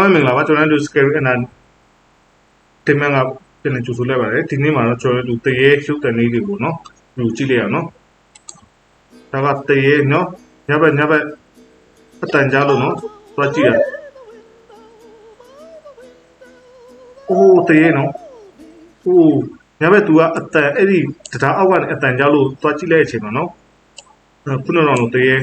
မင်္ဂလာပါကျွန်တော်တို့ scary and တင်မန်ကပြန်လည်ကြိုဆိုလိုက်ပါတယ်ဒီနေ့မှာတော့ကျွန်တော်တို့တရေရုပ်တန်လေးတွေပေါ့နော်ဒီကြည့်လိုက်အောင်နော်ဒါကတရေနော်ညဘက်ညဘက်အတန်ကြားလို့နော်သွားကြည့်ရအိုးတရေနော်အိုးညဘက် तू ကအတန်အဲ့ဒီတရားအောက်ကနေအတန်ကြားလို့သွားကြည့်လိုက်တဲ့အချိန်မှာနော်ခုနကတော့တရေ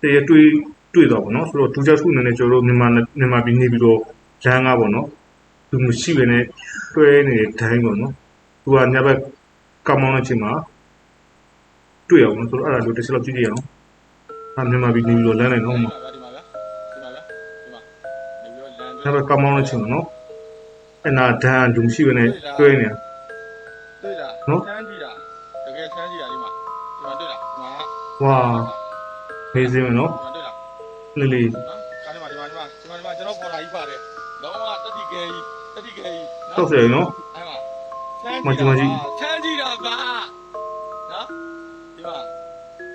တရေတွေး တွေ့တော့ဗောနော်ဆိုတော့ဒူးချက်ခုအနေနဲ့ကျွန်တော်တို့မြန်မာမြန်မာပြည်နေပြီးတော့လမ်းကားဗောနော်သူမရှိဘဲနဲ့တွဲနေတဲ့ဒိုင်းဗောနော်သူကညဘက်ကောင်းမောင်းတဲ့အချိန်မှာတွေ့အောင်နော်ဆိုတော့အဲ့ဒါလိုတစ်ချက်လောက်ကြည့်ကြည့်အောင်ဟာမြန်မာပြည်နေပြီးတော့လမ်းနေတော့မှာဒီမှာဗျာဒီမှာဗျာဒီမှာနေပြီးတော့လမ်းညဘက်ကောင်းမောင်းတဲ့အချိန်မှာနော်အဲ့နာဒန်းလူမရှိဘဲနဲ့တွဲနေတာတွေ့လားနော်ချမ်းကြည့်တာတကယ်ချမ်းကြည့်တာဒီမှာဒီမှာတွေ့လားဒီမှာဝါမေးစင်းမယ်နော်ဒီမှာတွေ့ လားလေးလေးနော်ခါဒီမှာဒီမှာဒီမှာဒီမှာဒီမှာကျွန်တော်ပေါ်လာကြီးပါတယ်လုံးဝတတိကယ်ကြီးတတိကယ်ကြီးတော့ဆယ်နော်အဲ့မှာချမ်းမကြီးမကြီးချမ်းကြည့်တာပါနော်ဒီမှာ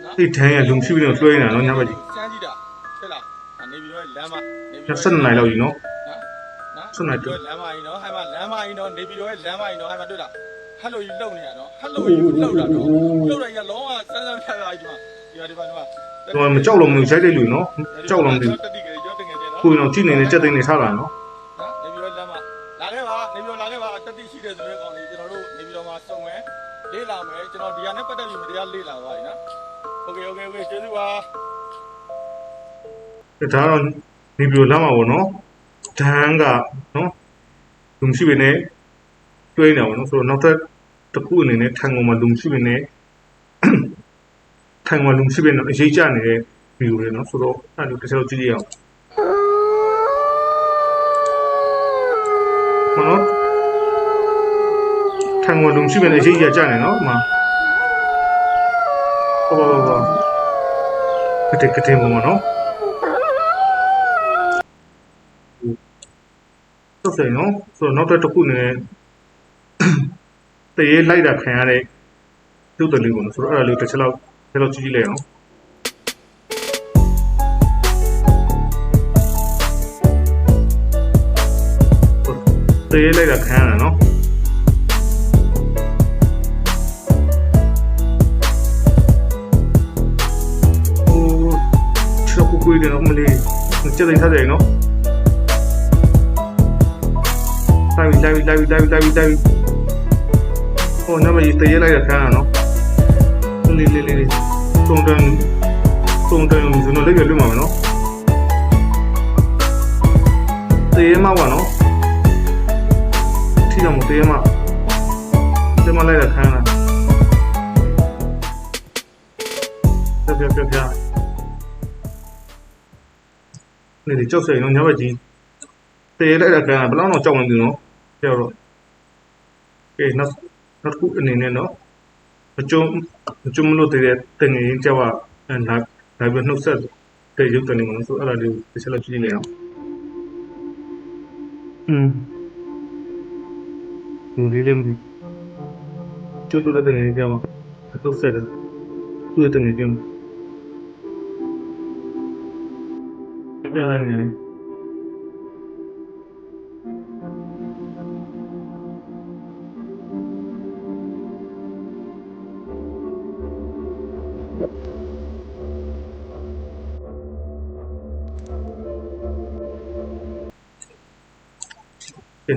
နော်အဲ့ဒန်းရလူမရှိဘဲနဲ့တွဲနေတာနော်ညဘက်ကြီးချမ်းကြည့်တာဖြစ်လားနေပြီးတော့လမ်းမှာနေပြီး12နိုင်လောက်ကြီးနော်နော်12နိုင်တွေ့လမ်းမကြီးနော်ဟဲ့မှာလမ်းမကြီးနော်နေပြီးတော့လမ်းမကြီးနော်ဟဲ့မှာတွေ့လားဟယ်လိုကြီးလှုပ်နေတာနော်ဟယ်လိုကြီးလှုပ်တာနော်လှုပ်လိုက်ရလုံးဝစမ်းစမ်းဖြတ်ဖြတ်ကြီးဒီမှာ ဒီမှာဒီမှာဒီမှာ တော့မကြောက်လို့မလို့ရိုက်တဲ့လူနော်ကြောက်လို့မသိ တတိကလေးကြောက်တငယ်ချင်းနော် ဘူးကိုယ်တော့ကြည့်နေတဲ့စက်သိန်းနေထားတာနော် နော်နေပြီးတော့လမ်းမလာခဲ့ပါနေပြီးတော့လာခဲ့ပါတတိရှိတယ်ဆိုတဲ့ကောင်လေးကျွန်တော်တို့နေပြီးတော့မှစုံမယ်လေးလာမယ်ကျွန်တော်ဒီဟာနဲ့ပတ်သက်ပြီးမတရားလေးလာပါပြီနော်โอเคโอเคโอเคကျေးဇူးပါ ဒါကတော့နေပြီးတော့လမ်းမှာပေါ့နော်ဒန်းကနော်လူမရှိဘဲနဲ့တွဲနေတာပေါ့နော်ဆိုတော့နောက်ထပ်တစ်ခုအနေနဲ့ထိုင်ကုန်မှာလူမရှိဘဲနဲ့ ထိုင်ကုန်မှာလူမရှိဘဲနဲ့အရေးကြနေတဲ့ဗီဒီယိုလေးနော်ဆိုတော့အဲ့လိုတစ်ချက်တော့ကြည့်ရအောင်မနော်ထိုင်ကုန်မှာလူမရှိဘဲနဲ့အရေးကြကြနေနော်ဒီမှာဟောဟောဟောကတိကတိမမနော်ဟုတ်တယ်နော်ဆိုတော့နောက်တစ်ခုအနေနဲ့တရေလိုက်တာခံရတဲ့ပြုတ်တယ်လေးပေါ့နော်ဆိုတော့အဲ့ဒါလေးတစ်ချက်လောက် တစ်လောက်ကြည့်ကြည့်လိုက်အောင်တရေလိုက်တာခံရတာနော်ဟိုချက်ကိုကိုရတော့မလေးစက်သိမ်းထားတယ်နော်လိုက်ပြီလိုက်ပြီလိုက်ပြီလိုက်ပြီလိုက်ပြီလိုက်ပြီဟိုနမကြီးတရေလိုက်ရခန်းတာနော် လေးလေးလေးလေးတုံတန်တုံတန်ကျွန်တော်လက်ရလွတ်မှာမယ်နော်တရေမပါနော်ထိတော့မတရေမတရေမလိုက်ရခန်းတာပြပြပြပြနေဒီကြောက်စရိမ်နော်ညဘက်ကြီးတရေလိုက်ရခန်းတာဘယ်လောက်တော့ကြောက်နေပြီနော်ပြောတော့ကဲနောက်နောက်တစ်ခုအနေနဲ့တော့မ ကြုံမကြုံမလို့တည်းတဲ့တင်ငင်းကြောက်အဲလာလာပြီးနှုတ်ဆက်တဲ့ရုပ်တနေမှာဆိုအဲ့ဒါလေးကိုတစ်ချက်လောက်ကြည့်ကြည့်လိုက်အောင်อืมဒီလေးလေးမဒီကျိုးတဲ့တင်ငင်းကြောက်နှုတ်ဆက်တဲ့သူ့တဲ့တင်ငင်းကြောက်ပြန်လာနေ နေ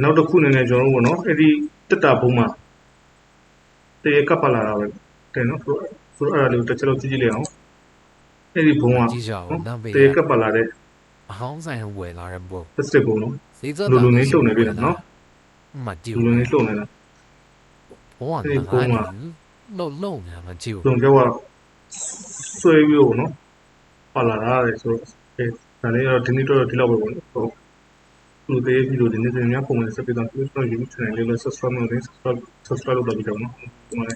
ာက်တစ်ခုအနေနဲ့ကျွန်တော်တို့ပေါ့နော်အဲ့ဒီတက်တာဘုံမှာတရေကပ်ပါလာတာပဲတဲ့နော်ဆိုတော့ဆိုတော့အဲ့ဒါလေးကိုတစ်ချက်လောက်ကြည့်ကြည့်လိုက်အောင်အဲ့ဒီဘုံကကြီးကြအောင်နံပါတရေတ်ကပ်ပါလာတဲ့အဟောင်းဆိုင်ဝယ်လာတဲ့ဘုတ် plastic ဘုံနော်ဈေးသက်လူလူနေလှုပ်နေပြီလားနော်မကြည့်လူလုံးလေးလှုပ်နေတာဘဝအဲ့ဒီနာဘုံမှာလှုပ်လှုပ်နေမှာကြည့်လုံကျောက်က ဆွဲပြီးတော့နော်ပါလာတာလေဆိုတော့အဲဒါလေးတော့ဒီနေ့တော့ဒီလောက်ပဲပေါ့နော်ဆိုတော့သူတရေဗီဒီယိုဒီနေ့တင်များပုံမှန်ဆက်ပြီးတော့ကျွန်တော် YouTube channel လေးလို့ subscribe လုပ်နေ subscribe subscribe လုပ်တော့ပြီးတော့နော်ဒီမှာ